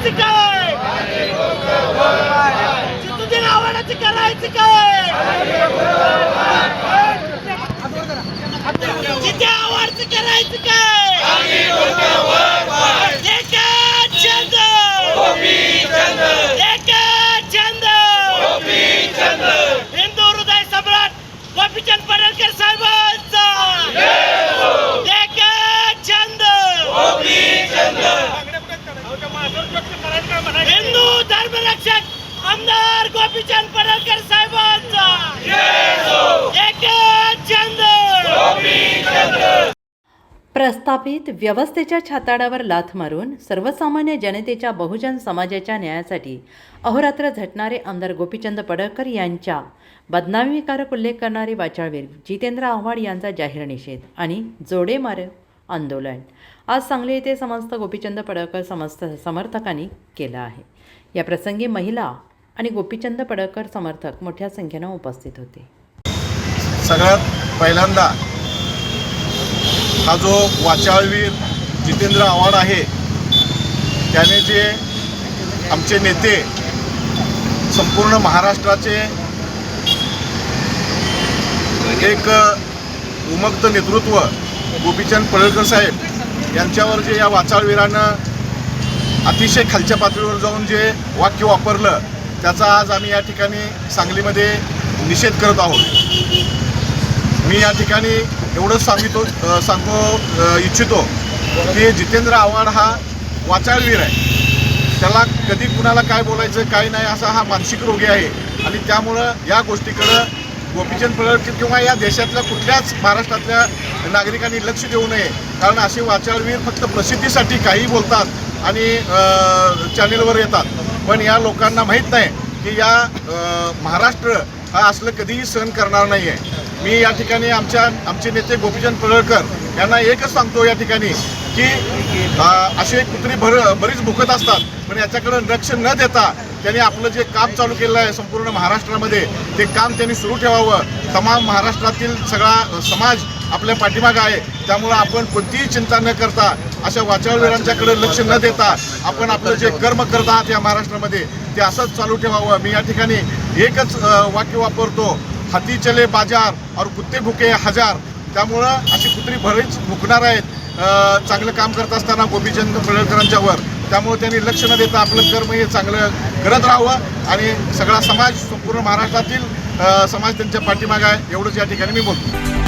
करायची काय तुझ्या आव्हानाची करायचं काय जिथे आवाडची करायचं काय धर्मरक्षक आमदार गोपीचंद पडळकर साहेबांचा. प्रस्थापित व्यवस्थेच्या छाताडावर लाथ मारून सर्वसामान्य जनतेच्या बहुजन समाजाच्या न्यायासाठी अहोरात्र झटणारे आमदार गोपीचंद पडळकर यांच्या बदनामीकारक उल्लेख करणारे वाचाळवीर जितेंद्र आव्हाड यांचा जाहीर निषेध आणि जोडेमार आंदोलन. आज सांगली येथे समस्त गोपीचंद पडळकर समस्त समर्थकांनी केलं आहे. या प्रसंगी महिला आणि गोपीचंद पडळकर समर्थक मोठ्या संख्येनं उपस्थित होते. सगळ्यात पहिल्यांदा हा जो वाचाळवीर जितेंद्र आव्हाड आहे त्याने जे आमचे नेते संपूर्ण महाराष्ट्राचे एक उमक्त नेतृत्व गोपीचंद पडळकर साहेब यांच्यावर जे या वाचाळवीरानं अतिशय खालच्या पातळीवर जाऊन जे वाक्य वापरलं त्याचा आज आम्ही या ठिकाणी सांगलीमध्ये निषेध करत आहोत. मी या ठिकाणी एवढंच सांगितो सांगू इच्छितो की जितेंद्र आव्हाड हा वाचाळवीर आहे. त्याला कधी कुणाला काय बोलायचं काय नाही असा हा मानसिक रोगी आहे. आणि त्यामुळं या गोष्टीकडं गोपीचंद पडळकर किंवा या देशातल्या कुठल्याच महाराष्ट्रातल्या नागरिकांनी लक्ष देऊ नये. कारण असे वाचाळवीर फक्त प्रसिद्धीसाठी काही बोलतात आणि चॅनेलवर येतात. पण या लोकांना माहीत नाही की या महाराष्ट्र हा असलं कधीही सहन करणार नाही आहे मी या ठिकाणी आमच्या आमचे नेते गोपीचंद पडळकर यांना एकच सांगतो या ठिकाणी की असे कुत्री भर बरीच भुकत असतात. पण याच्याकडे लक्ष न देता त्यांनी आपलं जे काम चालू केलं आहे संपूर्ण महाराष्ट्रामध्ये ते काम त्यांनी सुरू ठेवावं. तमाम महाराष्ट्रातील सगळा समाज आपल्या पाठीमागं आहे. त्यामुळं आपण कोणतीही चिंता न करता अशा वाचाळवीरांच्याकडे लक्ष न देता आपण आपलं जे कर्म करत आहात या महाराष्ट्रामध्ये ते असंच चालू ठेवावं. मी या ठिकाणी एकच वाक्य वापरतो. हाती चले बाजार और कुत्ते भुके हजार. त्यामुळं अशी कुत्री बरीच भुकणार आहेत. चांगलं काम करत असताना गोपीचंद पडळकरांच्यावर त्यामुळे त्यांनी लक्ष न देता आपलं कर्म हे चांगलं करत राहावं आणि सगळा समाज संपूर्ण महाराष्ट्रातील समाज त्यांच्या पाठीमागा आहे. एवढंच या ठिकाणी मी बोलतो.